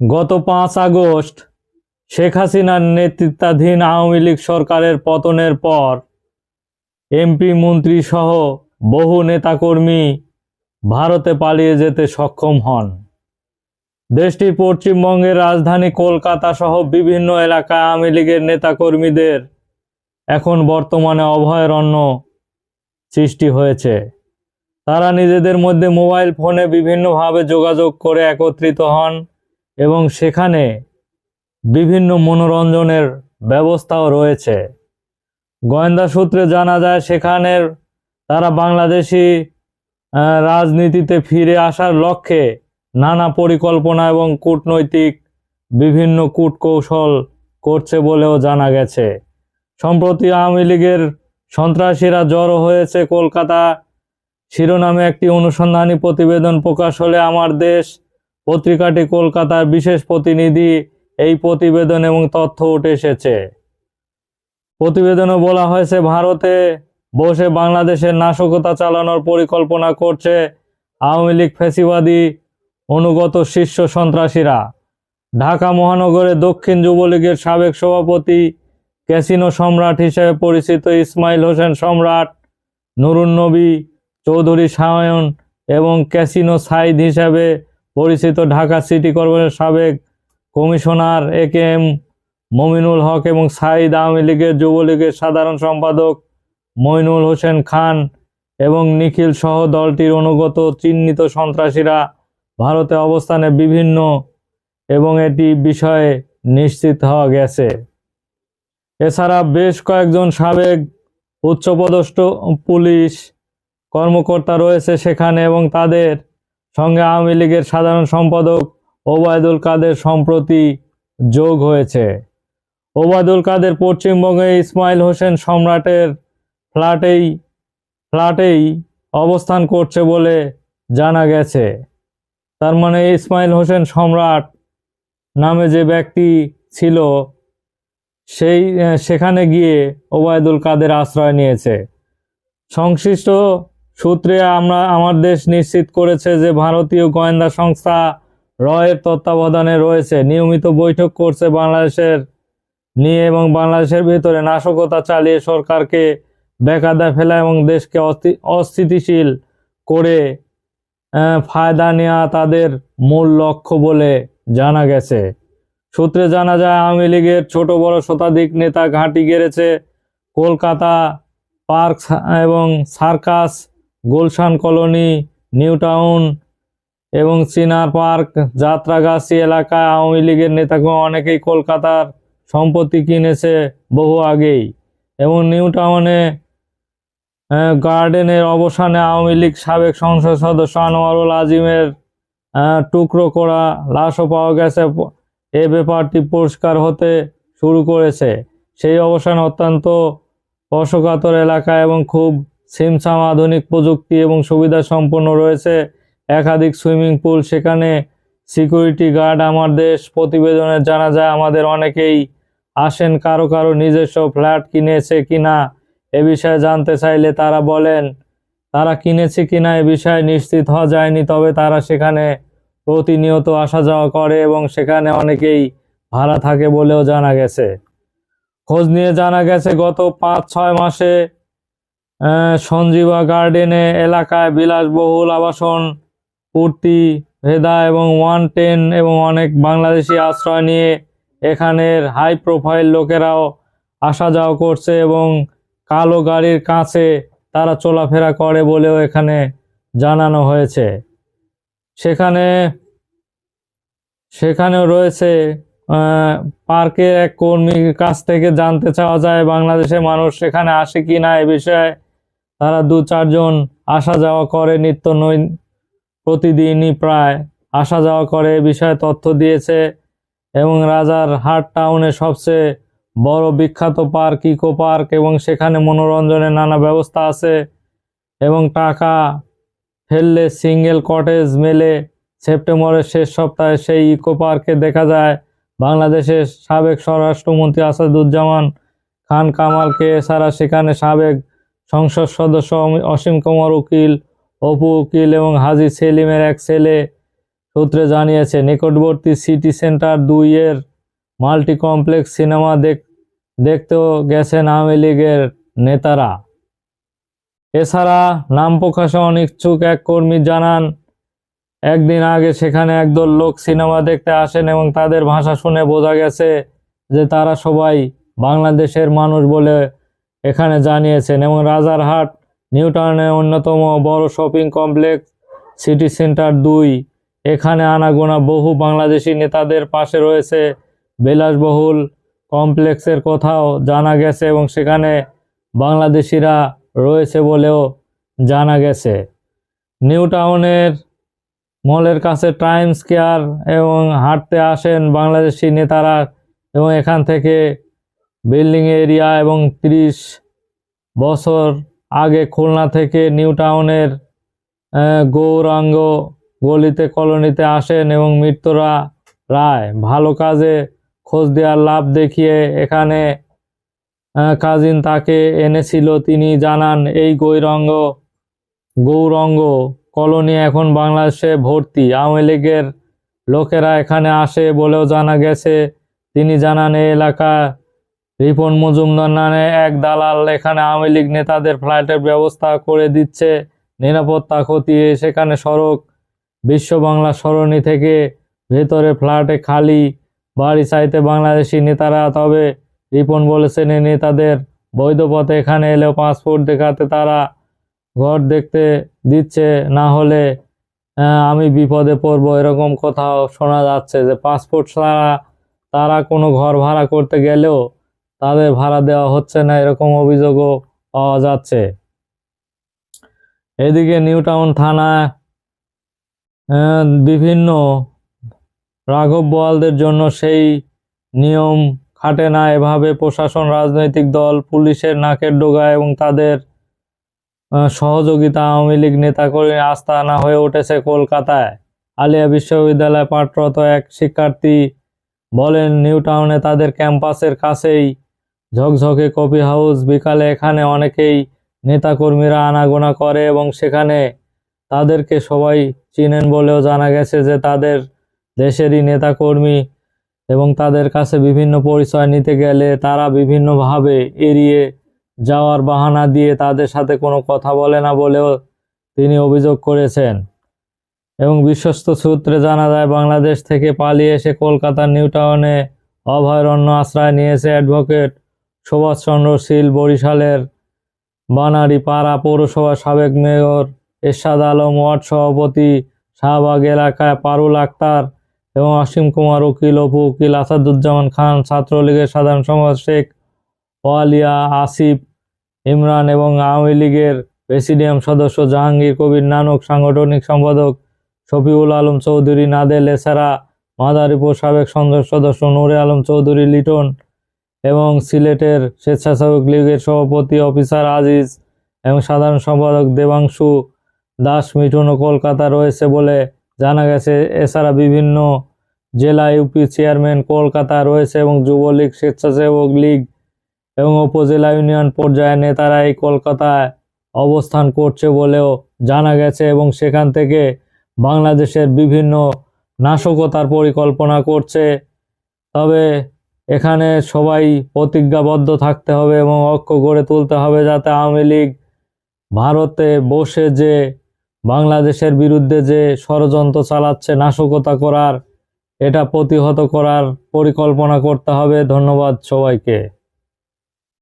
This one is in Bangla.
গত পাঁচ আগস্ট শেখ হাসিনার নেতৃত্বাধীন আওয়ামী লীগ সরকারের পতনের পর এমপি, মন্ত্রী সহ বহু নেতাকর্মী ভারতে পালিয়ে যেতে সক্ষম হন। দেশটির পশ্চিমবঙ্গের রাজধানী কলকাতা সহ বিভিন্ন এলাকায় আওয়ামী লীগের নেতাকর্মীদের এখন বর্তমানে অভয়ারণ্য সৃষ্টি হয়েছে। তারা নিজেদের মধ্যে মোবাইল ফোনে বিভিন্নভাবে যোগাযোগ করে একত্রিত হন। এবং সেখানে বিভিন্ন মনোরঞ্জনের ব্যবস্থাও রয়েছে। গোয়েন্দা সূত্রে জানা যায়, সেখানের তারা বাংলাদেশি রাজনীতিতে ফিরে আসার লক্ষ্যে নানা পরিকল্পনা এবং কূটনৈতিক বিভিন্ন কূটকৌশল করছে বলেও জানা গেছে। সম্প্রতি আওয়ামী লীগের সন্ত্রাসীরা জড়ো হয়েছে কলকাতা। শিরোনামে একটি অনুসন্ধানী প্রতিবেদন প্রকাশ হলে, আমার দেশ পত্রিকাটি কলকাতার বিশেষ প্রতিনিধি এই প্রতিবেদন এবং তথ্য উঠে এসেছে। প্রতিবেদনে বলা হয়েছে, ভারতে বসে বাংলাদেশের নাশকতা চালানোর পরিকল্পনা করছে আওয়ামী লীগ ফ্যাসিবাদী অনুগত শীর্ষ সন্ত্রাসীরা। ঢাকা মহানগরে দক্ষিণ যুবলীগের সাবেক সভাপতি ক্যাসিনো সম্রাট হিসেবে পরিচিত ইসমাইল হোসেন সম্রাট নুরুন নবী চৌধুরী সায়ন এবং ক্যাসিনো সাইদ হিসাবে পরিচিত ঢাকা সিটি কর্পোরেশনের সাবেক commissioner A K M Mominul Haque এবং সাইদ আওয়ামী লীগের যুবলীগের সাধারণ সম্পাদক মইনুল হোসেন খান এবং নিখিল সহ দলটির অনুগত চিহ্নিত সন্ত্রাসীরা ভারতে অবস্থানে বিভিন্ন এবং এটি বিষয়ে নিশ্চিত হওয়া গেছে। এছাড়া বেশ কয়েকজন সাবেক উচ্চপদস্থ পুলিশ কর্মকর্তা রয়েছে সেখানে এবং তাদের সঙ্গে আওয়ামী লীগের সাধারণ সম্পাদক ওবায়দুল কাদের সম্প্রতি যোগ হয়েছে। ওবায়দুল কাদের পশ্চিমবঙ্গে ইসমাইল হোসেন সম্রাটের ফ্ল্যাটেই ফ্ল্যাটেই অবস্থান করছে বলে জানা গেছে। তার মানে ইসমাইল হোসেন সম্রাট নামে যে ব্যক্তি ছিল, সেই, সেখানে গিয়ে ওবায়দুল কাদের আশ্রয় নিয়েছে। সংশ্লিষ্ট সূত্রে আমরা, আমার দেশ নিশ্চিত করেছে যে ভারতীয় গোয়েন্দা সংস্থা রয়ের তত্ত্বাবধানে রয়েছে। নিয়মিত বৈঠক করছে বাংলাদেশের নিয়ে এবং বাংলাদেশের ভেতরে নাশকতা চালিয়ে সরকারকে বেকায়দায় ফেলা এবং দেশকে অস্থি- অস্থিতিশীল করে ফায়দা নেওয়া তাদের মূল লক্ষ্য বলে জানা গেছে। সূত্রে জানা যায়, আওয়ামী লীগের ছোট বড় শতাধিক নেতা ঘাঁটি গেড়েছে কলকাতা পার্ক এবং circus Gulshan colony, new town এবং চিনার পার্ক, যাত্রাগাছি এলাকায় আওয়ামী লীগের নেতাগণ অনেকেই কলকাতার সম্পত্তি কিনেছে বহু আগেই এবং নিউ টাউনে গার্ডেনের অবসানে আওয়ামী লীগ সাবেক সংসদ সদস্য আনোয়ারুল আজিমের টুকরো করা লাশও পাওয়া গেছে। এ ব্যাপারটি পরিষ্কার হতে শুরু করেছে। সেই অবসান অত্যন্ত স্পর্শকাতর এলাকা এবং খুব সিমসাম আধুনিক প্রযুক্তি এবং সুবিধা সম্পন্ন রয়েছে। একাধিক সুইমিং পুল সেখানে সিকিউরিটি গার্ড আমার দেশ প্রতিবেদনে জানা যায় আমাদের অনেকেই আসেন, কারও কারও নিজস্ব ফ্ল্যাট কিনেছে কিনা এ বিষয়ে জানতে চাইলে তারা বলেন, তারা কিনেছে কিনা এ বিষয়ে নিশ্চিত হওয়া যায়নি, তবে তারা সেখানে প্রতিনিয়ত আসা যাওয়া করে এবং সেখানে অনেকেই ভাড়া থাকে বলেও জানা গেছে। খোঁজ নিয়ে জানা গেছে, গত পাঁচ ছয় মাসে সঞ্জীবা গার্ডেনে এলাকায় বিলাসবহুল আবাসন, পূর্তি, ভেদা এবং ওয়ান টেন এবং অনেক বাংলাদেশি আশ্রয় নিয়ে এখানের হাই প্রোফাইল লোকেরাও আসা যাওয়া করছে এবং কালো গাড়ির কাছে তারা চলাফেরা করে বলেও এখানে জানানো হয়েছে। সেখানে, সেখানেও রয়েছে পার্কের এক কর্মীর কাছ থেকে জানতে চাওয়া যায় বাংলাদেশের মানুষ সেখানে আসে কি না এ বিষয়ে তারা দু চারজন আসা যাওয়া করে, নিত্য নৈ প্রতিদিনই প্রায় আসা যাওয়া করে বিষয়ে তথ্য দিয়েছে। এবং রাজার হাট টাউনে সবচেয়ে বড় বিখ্যাত পার্ক, ইকো পার্ক, এবং সেখানে মনোরঞ্জনের নানা ব্যবস্থা আছে। এবং টাকা ফেললে সিঙ্গেল কটেজ মেলে। সেপ্টেম্বরের শেষ সপ্তাহে সেই ইকো পার্কে দেখা যায় বাংলাদেশের সাবেক স্বরাষ্ট্রমন্ত্রী আসাদুজ্জামান খান কামালকে। এছাড়া সেখানে সাবেক সংসদ সদস্য অসীম কুমার উকিল, অপু উকিল এবং হাজি সেলিমের এক ছেলে সূত্রে জানিয়েছে, নিকটবর্তী সিটি সেন্টার দুই এর মাল্টি কমপ্লেক্স সিনেমা দেখ দেখতেও গেছেন আওয়ামী লীগের নেতারা। এছাড়া নাম প্রকাশে অনিচ্ছুক এক কর্মী জানান, একদিন আগে সেখানে একদল লোক সিনেমা দেখতে আসেন এবং তাদের ভাষা শুনে বোঝা গেছে যে তারা সবাই বাংলাদেশের মানুষ বলে এখানে জানিয়েছেন, এবং রাজারহাট, নিউটাউনের অন্যতম বড় শপিং কমপ্লেক্স, সিটি সেন্টার দুই। এখানে আনাগোনা বহু বাংলাদেশি নেতাদের পাশে রয়েছে। বিলাসবহুল কমপ্লেক্সের কথাও জানা গেছে, এবং সেখানে বাংলাদেশিরা রয়েছে বলেও জানা গেছে। নিউ টাউনের মলের কাছে টাইম স্কোয়ার এবং হাঁটতে আসেন বাংলাদেশি নেতারা, এবং এখান থেকে বিল্ডিং এরিয়া এবং ত্রিশ বছর আগে খুলনা থেকে নিউ টাউনের গৌরাঙ্গ গলিতে, কলোনিতে আসেন এবং মৃত্যুরা রায়। ভালো কাজে খোঁজ দেওয়ার লাভ দেখিয়ে এখানে কাজিন তাকে এনেছিল। তিনি জানান, এই গৈরঙ্গ, গৌরঙ্গ কলোনি এখন বাংলাদেশে ভর্তি। আওয়ামী লীগের লোকেরা এখানে আসে বলেও জানা গেছে। তিনি জানান, এই এলাকা রিপন মজুমদার নামে এক দালাল এখানে আওয়ামী লীগ নেতাদের ফ্লাইটের ব্যবস্থা করে দিচ্ছে। নিরাপত্তা খতিয়ে সেখানে সড়ক, বিশ্ব বাংলা সরণি থেকে ভেতরে ফ্ল্যাটে খালি বাড়ি চাইতে বাংলাদেশি নেতারা। তবে রিপন বলেছেন এই নেতাদের বৈধ পথে এখানে এলেও পাসপোর্ট দেখাতে তারা ঘর দেখতে দিচ্ছে। না হলে আমি বিপদে পড়ব, এরকম কথাও শোনা যাচ্ছে যে পাসপোর্ট ছাড়া তারা কোনো ঘর ভাড়া করতে গেলেও তাদের ভাড়া দেওয়া হচ্ছে না, এরকম অভিযোগও পাওয়া যাচ্ছে। এদিকে নিউ টাউন থানা বিভিন্ন রাঘব বোয়ালদের জন্য সেই নিয়ম খাটে না। এভাবে প্রশাসন, রাজনৈতিক দল, পুলিশের নাকের ডোগা এবং তাদের সহযোগিতা আওয়ামী লীগ নেতাকর্মী আস্তানা হয়ে উঠেছে কলকাতায়। আলিয়া বিশ্ববিদ্যালয়ে পাঠরত এক শিক্ষার্থী বলেন নিউ টাউনে তাদের ক্যাম্পাসের কাছেই ঝকঝকে কফি হাউস, বিকালে এখানে অনেকেই নেতাকর্মীরা আনাগোনা করে এবং সেখানে তাদেরকে সবাই চিনেন বলেও জানা গেছে যে তাদের দেশেরই নেতাকর্মী এবং তাদের কাছে বিভিন্ন পরিচয় নিতে গেলে তারা বিভিন্নভাবে এড়িয়ে যাওয়ার বাহানা দিয়ে তাদের সাথে কোনো কথা বলে না বলেও তিনি অভিযোগ করেছেন। এবং বিশ্বস্ত সূত্রে জানা যায়, বাংলাদেশ থেকে পালিয়ে এসে কলকাতার নিউটাউনে অভয়ারণ্য আশ্রয় নিয়েছে অ্যাডভোকেট সুভাষচন্দ্র শীল বরিশালের বানারী পাড়া পৌরসভার সাবেক মেয়র এরশাদ আলম, ওয়ার্ড সভাপতি শাহবাগ এলাকায় পারুল আক্তার এবং অসীম কুমার উকিল অপু উকিল আসাদুজ্জামান খান, ছাত্রলীগের সাধারণ সম্পাদক শেখ ওয়ালিয়া আসিফ ইমরান এবং আওয়ামী লীগের প্রেসিডিয়াম সদস্য জাহাঙ্গীর কবির নানক, সাংগঠনিক সম্পাদক শফিউল আলম চৌধুরী, নাদেল এছাড়া মাদারীপুর সাবেক সংসদ সদস্য নুরে আলম চৌধুরী, লিটন এবং সিলেটের স্বেচ্ছাসেবক লীগের সভাপতি অফিসার আজিজ এবং সাধারণ সম্পাদক দেবাংশু দাস মিঠুন ও কলকাতা রয়েছে বলে জানা গেছে। এছাড়া বিভিন্ন জেলা ইউপি চেয়ারম্যান কলকাতা রয়েছে এবং যুবলীগ স্বেচ্ছাসেবক লীগ এবং উপজেলা ইউনিয়ন পর্যায়ের নেতারা এই কলকাতায় অবস্থান করছে বলেও জানা গেছে এবং সেখান থেকে বাংলাদেশের বিভিন্ন নাশকতার পরিকল্পনা করছে। তবে এখানে সবাই প্রতিজ্ঞাবদ্ধ থাকতে হবে এবং ঐক্য গড়ে তুলতে হবে যাতে আওয়ামী লীগ ভারতে বসে যে বাংলাদেশের বিরুদ্ধে যে ষড়যন্ত্র চালাচ্ছে নাশকতা করার, এটা প্রতিহত করার পরিকল্পনা করতে হবে। ধন্যবাদ সবাইকে।